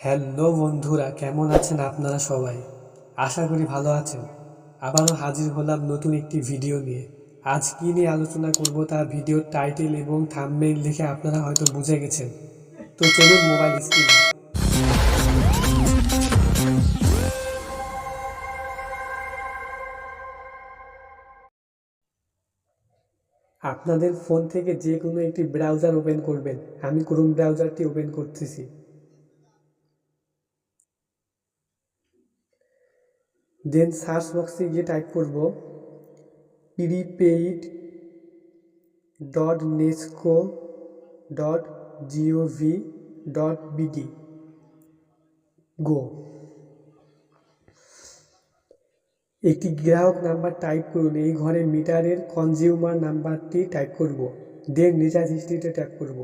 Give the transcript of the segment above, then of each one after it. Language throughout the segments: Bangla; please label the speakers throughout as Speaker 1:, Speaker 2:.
Speaker 1: হ্যালো বন্ধুরা, কেমন আছেন আপনারা সবাই? আশা করি ভালো আছেন। আবারও হাজির হলাম নতুন একটি ভিডিও নিয়ে। আজ কী নিয়ে আলোচনা করব তা ভিডিওর টাইটেল এবং থাম্বনেইল দেখে আপনারা হয়তো বুঝে গেছেন। তো চলুন মোবাইল স্ক্রিনে। আপনাদের ফোন থেকে যে কোনো একটি ব্রাউজার ওপেন করবেন। আমি ক্রোম ব্রাউজারটি ওপেন করতেছি। দেন সার্চ বক্সে গিয়ে টাইপ করব prepaid dot NESCO dot gov dot BD go একটি গ্রাহক নাম্বার টাইপ করুন, এই ঘরে মিটারের কনজিউমার নাম্বারটি টাইপ করব। দেন রিচার্জ হিস্ট্রিতে ট্যাপ করব।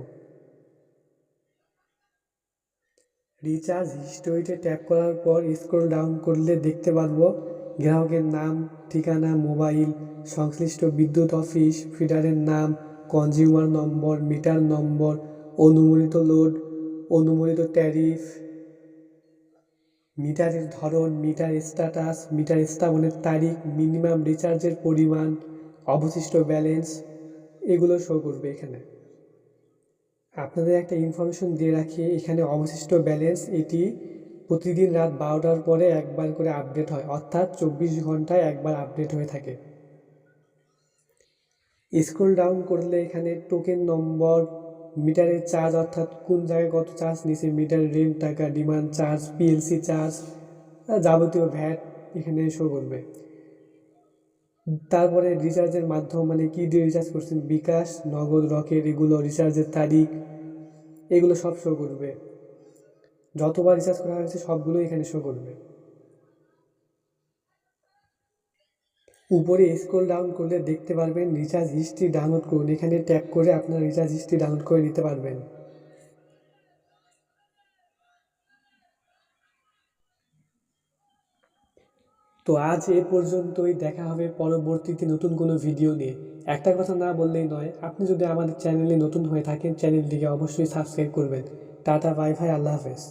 Speaker 1: রিচার্জ হিস্টোরিতে ট্যাপ করার পর স্ক্রল ডাউন করলে দেখতে পারব গ্রাহকের নাম, ঠিকানা মোবাইল সংশ্লিষ্ট বিদ্যুৎ অফিস ফিডারের নাম কনজিউমার নম্বর মিটার নম্বর অনুমোদিত লোড অনুমোদিত ট্যারিফ মিটারের ধরন মিটার স্ট্যাটাস মিটার স্থাপনের তারিখ মিনিমাম রিচার্জের পরিমাণ, অবশিষ্ট ব্যালেন্স এগুলো শো করবে এখানে। আপনাদের একটা ইনফরমেশন দিয়ে রাখি, এখানে অবশিষ্ট ব্যালেন্স এটি প্রতিদিন রাত বারোটার পরে একবার করে আপডেট হয়, অর্থাৎ চব্বিশ ঘন্টায় একবার আপডেট হয়ে থাকে। স্ক্রল ডাউন করলে এখানে টোকেন নম্বর মিটারের চার্জ অর্থাৎ কোন জায়গায় কত চার্জ নিছে মিটার রেন্ট টাকা ডিমান্ড চার্জ পিএলসি চার্জ যাবতীয় ভ্যাট এখানে শো করবে। তারপরে রিচার্জের মাধ্যম মানে কী দিয়ে রিচার্জ করছেন? বিকাশ, নগদ, রকেট, এগুলো রিচার্জের তারিখ, এগুলো সব শো করবে। যতবার রিচার্জ করা হয়েছে সবগুলো এখানে শো করবে। উপরে স্ক্রল ডাউন করলে দেখতে পারবেন রিচার্জ হিস্ট্রি ডাউনলোড করুন। এখানে ট্যাপ করে আপনার রিচার্জ হিস্ট্রি ডাউনলোড করে নিতে পারবেন। তো আজ এ পর্যন্তই, দেখা হবে পরবর্তীতে নতুন কোনো ভিডিও নিয়ে। একটা কথা না বললেই নয়, আপনি যদি আমাদের চ্যানেলে নতুন হয়ে থাকেন চ্যানেলটিকে অবশ্যই সাবস্ক্রাইব করবেন। টাটা বাই ভাই আল্লাহ হাফেজ।